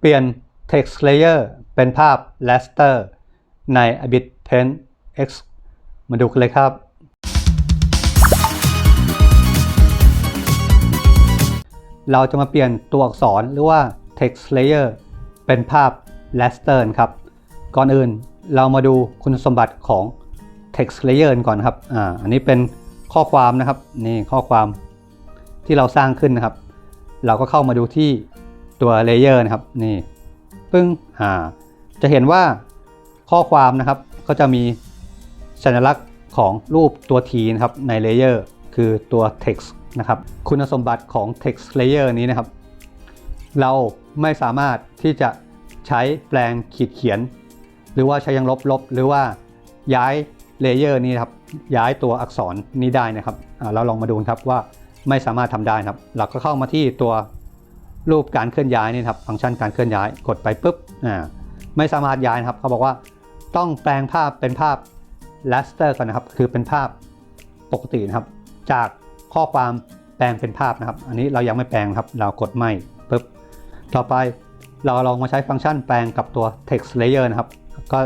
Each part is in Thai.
เปลี่ยน text layer เป็นภาพ raster ใน Avid Paint X มาดูกันเลยครับ เราจะมาเปลี่ยนตัวอักษรหรือว่า text layer เป็นภาพ raster ครับ ก่อนอื่นเรามาดูคุณสมบัติของ text layer ก่อนครับอ่าอันนี้เป็นข้อความนะครับ นี่ข้อความที่เราสร้างขึ้นนะครับ เราก็เข้ามาดูที่ ตัว layer นะครับนี่ปึ้งอ่าจะเห็นว่าข้อความนะครับก็จะมีสัญลักษณ์ของรูปตัว T นะครับใน layer คือตัว text นะครับคุณสมบัติของ text layer นี้นะครับ เราไม่สามารถที่จะใช้แปลงขีดเขียน หรือว่าใช้ยังลบลบหรือว่าย้ายเลเยอร์นี้ครับย้ายตัวอักษรนี้ได้นะครับเราลองมาดูครับว่าไม่สามารถทำได้นะครับ เราก็เข้ามาที่ตัว รูปการเคลื่อนย้ายนี่ครับฟังก์ชันการเคลื่อนย้ายกดไปปุ๊บอ่าไม่สามารถย้ายนะครับเขาบอกว่าต้องแปลงภาพเป็นภาพ raster ก่อนนะครับ คือเป็นภาพปกตินะครับ จากข้อความแปลงเป็นภาพนะครับ อันนี้เรายังไม่แปลงครับ เรากดไม่ปุ๊บต่อไปเราลองมาใช้ฟังก์ชันแปลงกับตัว text layer นะครับ ก็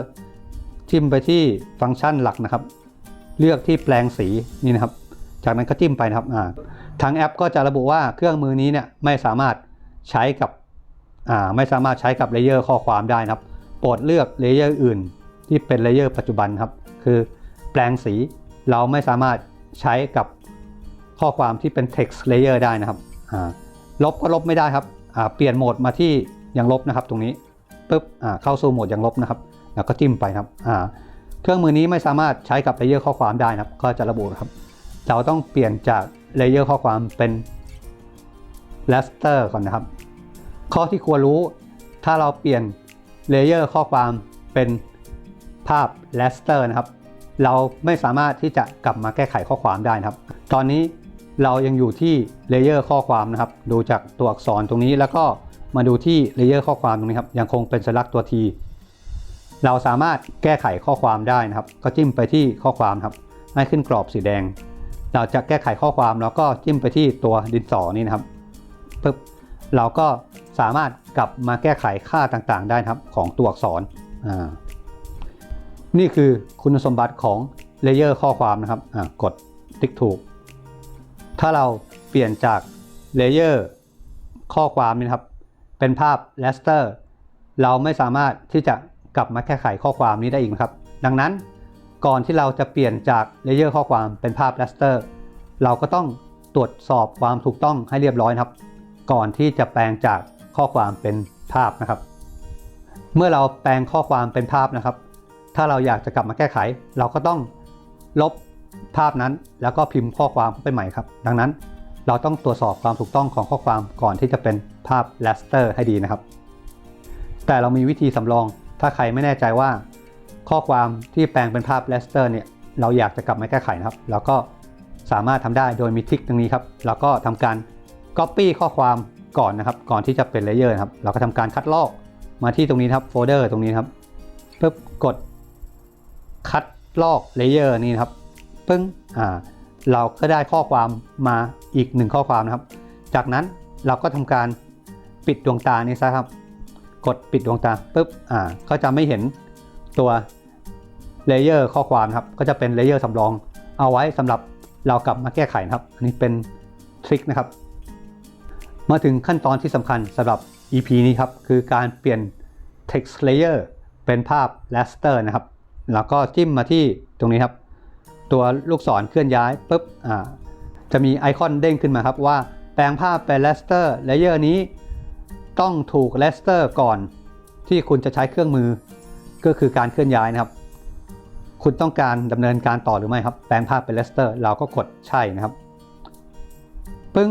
จิ้มไปที่ฟังก์ชันหลักนะครับ เลือกที่แปลงสีนี่นะครับ จากนั้นก็จิ้มไปนะครับทางแอปก็จะระบุว่าเครื่องมือนี้เนี่ยไม่สามารถ ใช้กับไม่สามารถใช้กับเลเยอร์ข้อความได้นะครับ โปรดเลือกเลเยอร์อื่นที่เป็นเลเยอร์ปัจจุบันครับ คือแปลงสีเราไม่สามารถใช้กับข้อความที่เป็น text layer ได้นะครับ ลบก็ลบไม่ได้ครับ เปลี่ยนโหมดมาที่ยังลบนะครับ ตรงนี้ปุ๊บเข้าสู่โหมดยังลบนะครับ แล้วก็จิ้มไปครับ เครื่องมือนี้ไม่สามารถใช้กับเลเยอร์ข้อความได้นะครับ ก็จะระบุครับ เราต้องเปลี่ยนจากเลเยอร์ข้อความเป็น raster ก่อนนะครับ ข้อที่ควรรู้ถ้าเราเปลี่ยนเลเยอร์ข้อความเป็นภาพ raster นะครับ เราไม่สามารถที่จะกลับมาแก้ไขข้อความได้นะครับ ตอนนี้เรายังอยู่ที่เลเยอร์ข้อความนะครับ ดูจากตัวอักษรตรงนี้แล้วก็มาดูที่เลเยอร์ข้อความตรงนี้ครับ ยังคงเป็นสัญลักษณ์ตัว T เราสามารถแก้ไขข้อความได้นะครับ ก็จิ้มไปที่ข้อความครับ ให้ขึ้นกรอบสีแดง เราจะแก้ไขข้อความแล้วก็จิ้มไปที่ตัวดินสอนี่นะครับ ปึ๊บเราก็สามารถกลับมาแก้ไขค่าต่างๆ ได้ครับของตัวอักษรนี่คือคุณสมบัติของเลเยอร์ข้อความนะครับกดติ๊กถูก ถ้าเราเปลี่ยนจากเลเยอร์ข้อความนี่นะครับเป็นภาพ raster เราไม่สามารถที่จะกลับมาแก้ไขข้อความนี้ได้อีกนะครับ ดังนั้นก่อนที่เราจะเปลี่ยนจากเลเยอร์ข้อความเป็นภาพ raster เราก็ต้องตรวจสอบความถูกต้องให้เรียบร้อยครับ ก่อนที่จะแปลงจากข้อความเป็นภาพนะครับ เมื่อเราแปลงข้อความเป็นภาพนะครับ ถ้าเราอยากจะกลับมาแก้ไข เราก็ต้องลบภาพนั้น แล้วก็พิมพ์ข้อความเข้าไปใหม่ครับ ดังนั้นเราต้องตรวจสอบความถูกต้องของข้อความก่อนที่จะเป็นภาพ raster ให้ดีนะครับ แต่เรามีวิธีสำรอง ถ้าใครไม่แน่ใจว่า ข้อความที่แปลงเป็นภาพ raster เนี่ยเราอยากจะกลับมาแก้ไขนะครับ เราก็สามารถทำได้โดยมีทริคตรงนี้ครับ เราก็ทำการ copy ข้อความก่อนนะครับ ก่อนที่จะเป็น layer นะครับเราก็ทำการคัดลอกมาที่ตรงนี้ครับโฟลเดอร์ตรงนี้ครับปุ๊บกดคัดลอก layer นี้นครับปึ้งอ่าเราก็ได้ข้อความมาอีกหนึ่งข้อความนะครับ จากนั้นเราก็ทำการปิดดวงตานี้ซะครับ กดปิดดวงตาปุ๊บอ่าก็จะไม่เห็นตัวเลเยอร์ข้อความครับ ก็จะเป็นเลเยอร์สำรองเอาไว้สำหรับเรากลับมาแก้ไขนะครับ อันนี้เป็นทริคนะครับ มาถึงขั้นตอนที่สำคัญสำหรับ EP นี้ครับ คือการเปลี่ยน text layer เป็นภาพ raster นะครับ แล้วก็จิ้มมาที่ตรงนี้ครับ ตัวลูกศรเคลื่อนย้ายปุ๊บจะมีไอคอนเด้งขึ้นมาครับว่าแปลงภาพเป็น raster layer นี้ ต้องถูก raster ก่อนที่คุณจะใช้เครื่องมือ ก็คือการเคลื่อนย้ายนะครับ คุณต้องการดำเนินการต่อหรือไม่ครับ แปลงภาพเป็น raster เราก็กดใช่นะครับ ปึ้ง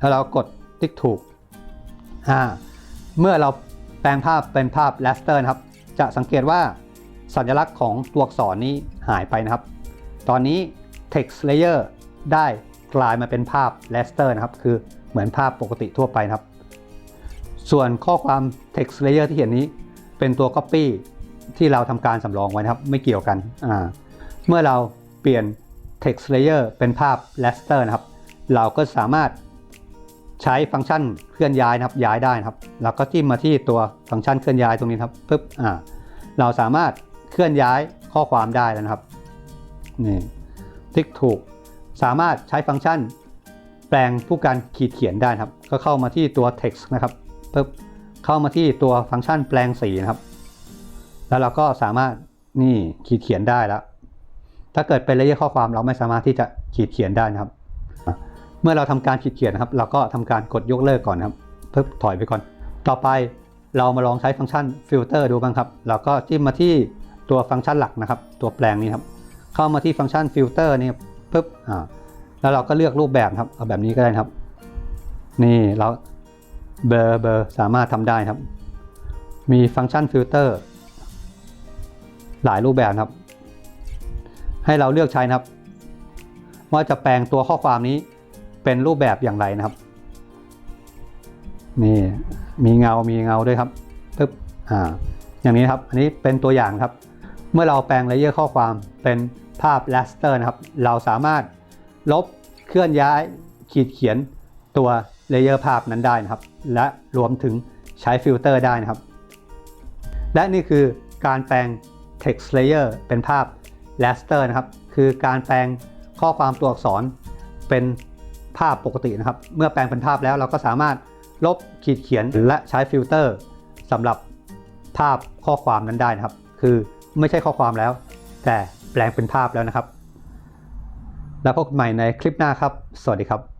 แล้วเรากดติ๊กถูก เมื่อเราแปลงภาพเป็นภาพ raster นะครับ จะสังเกตว่าสัญลักษณ์ของตัวอักษรนี้หายไปนะครับ ตอนนี้ text layer ได้กลายมาเป็นภาพ raster นะครับ คือเหมือนภาพปกติทั่วไปนะครับ ส่วนข้อความ text layer ที่เห็นนี้เป็นตัว copy ที่เราทำการสำรองไว้นะครับ ไม่เกี่ยวกัน เมื่อเราเปลี่ยน text layer เป็นภาพ raster นะครับ เราก็สามารถ ใช้ฟังก์ชันเคลื่อนย้ายนะครับย้ายได้นะครับแล้วก็จิ้มมาที่ตัวฟังก์ชันเคลื่อนย้ายตรงนี้ครับปึ๊บอ่าเราสามารถเคลื่อนย้ายข้อความได้แล้วนะครับนี่ติ๊กถูก สามารถใช้ฟังก์ชัน แปลงผู้การขีดเขียนได้นะครับ ก็เข้ามาที่ตัว text นะครับปึ๊บเข้ามาที่ตัวฟังก์ชันแปลงสีนะครับ แล้วเราก็สามารถนี่ขีดเขียนได้แล้ว ถ้าเกิดเป็นเลเยอร์ข้อความเราไม่สามารถที่จะขีดเขียนได้นะครับ เมื่อเราทำการขีดเขียนนะครับ เราก็ทำการกดยกเลิกก่อนนะครับเพิ่มถอยไปก่อน ต่อไปเรามาลองใช้ฟังก์ชันฟิลเตอร์ดูบ้างครับ เราก็จิ้มมาที่ตัวฟังก์ชันหลักนะครับ ตัวแปลงนี้ครับ เข้ามาที่ฟังก์ชันฟิลเตอร์นี่ปุ๊บอ่าแล้วเราก็เลือกรูปแบบครับ เอาแบบนี้ก็ได้ครับ นี่เราเบอร์เบอร์สามารถทำได้ครับ มีฟังก์ชันฟิลเตอร์หลายรูปแบบครับ ให้เราเลือกใช้นะครับ ว่าจะแปลงตัวข้อความนี้ เป็นรูปแบบอย่างไรนะครับ นี่มีเงา มีเงาด้วยครับปึ๊บอ่าอย่างนี้ครับอันนี้เป็นตัวอย่างครับ เมื่อเราแปลงเลเยอร์ข้อความเป็นภาพ raster นะครับ เราสามารถลบเคลื่อนย้ายขีดเขียนตัวเลเยอร์ภาพนั้นได้นะครับ และรวมถึงใช้ฟิลเตอร์ได้นะครับ และนี่คือการแปลง text layer เป็นภาพ raster นะครับ คือการแปลงข้อความตัวอักษรเป็น ภาพปกตินะครับ เมื่อแปลงเป็นภาพแล้วเราก็สามารถลบขีดเขียนและใช้ฟิลเตอร์สำหรับภาพข้อความนั้นได้นะครับ คือไม่ใช่ข้อความแล้ว แต่แปลงเป็นภาพแล้วนะครับ แล้วพบกันใหม่ในคลิปหน้าครับ สวัสดีครับ